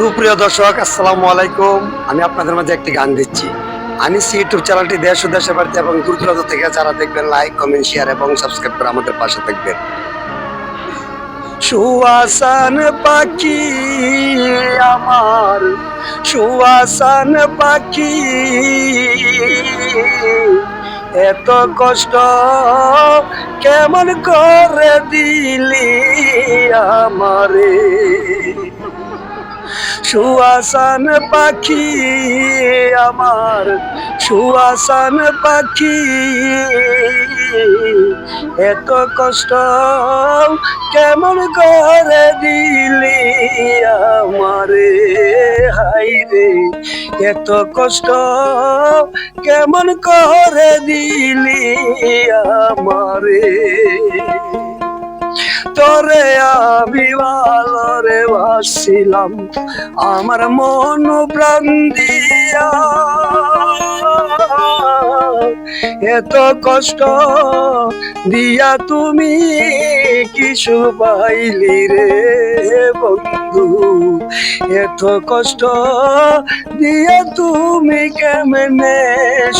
সুপ্রিয় দর্শক, আসসালামু আলাইকুম। আমি আপনাদের মাঝে একটি গান দিচ্ছি। আমি সি ইউটিউব চ্যানেলটি দেশ ও দেশের বাড়িতে এবং দূর দূরান্ত থেকে যারা দেখবেন লাইক কমেন্ট শেয়ার এবং সাবস্ক্রাইব করে আমাদের পাশে থাকবেন। সুয়াসান পাখি আমার, সুয়াসান পাখি, এত কষ্ট কেমন করে দিলি আমারে? সুয়াসান পাখি আমার, সুয়াসান পাখি। এত কষ্ট কেমন করে দিলি আমারে? হাই রে, এত কষ্ট কেমন করে দিলি আমারে? তোরে আমি ভালোরে বাসছিলাম আমার মন প্রাণ দিয়া। এত কষ্ট দিয়া তুমি কিছু পাইলি রে বন্ধু। এত কষ্ট দিয়া তুমি কেমনে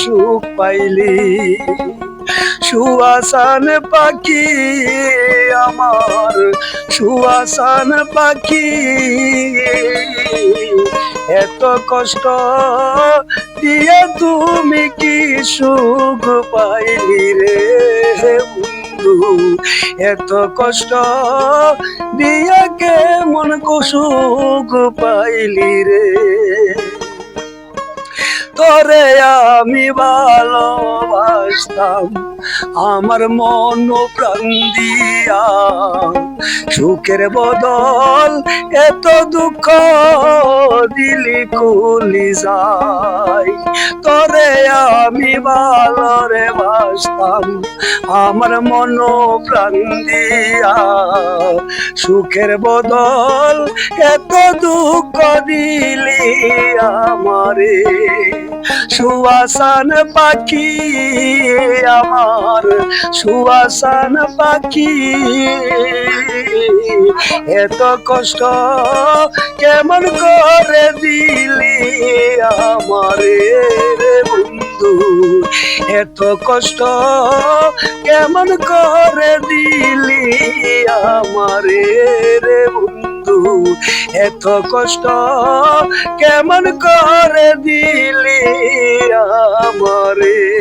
সুখ পাইলি? সুয়াসান পাখি, আমার সুয়াসান পাখি। এত কষ্ট দিয়ে তুমি কি সুখ পাইলি রে বন্ধু? এত কষ্ট দিয়ে কেমন সুখ পাইলি রে তোরে আমি ভালোবাসতাম, আমার মন প্রাণ দিয়া। সুখের বদল এত দুঃখ দিলি কুলি যাই। তোরে আমি ভালোরে বাসতাম, আমার মন প্রাণ দিয়া। সুখের বদল এত দুঃখ দিলি আমারে। সুয়াসান পাখি আমার, সুয়াসান পাখি। এত কষ্ট কেমন করে দিলি আমারে বন্ধু? এত কষ্ট কেমন করে দিলি আমারে রে এত কষ্ট কেমন করে দিলি আমারে?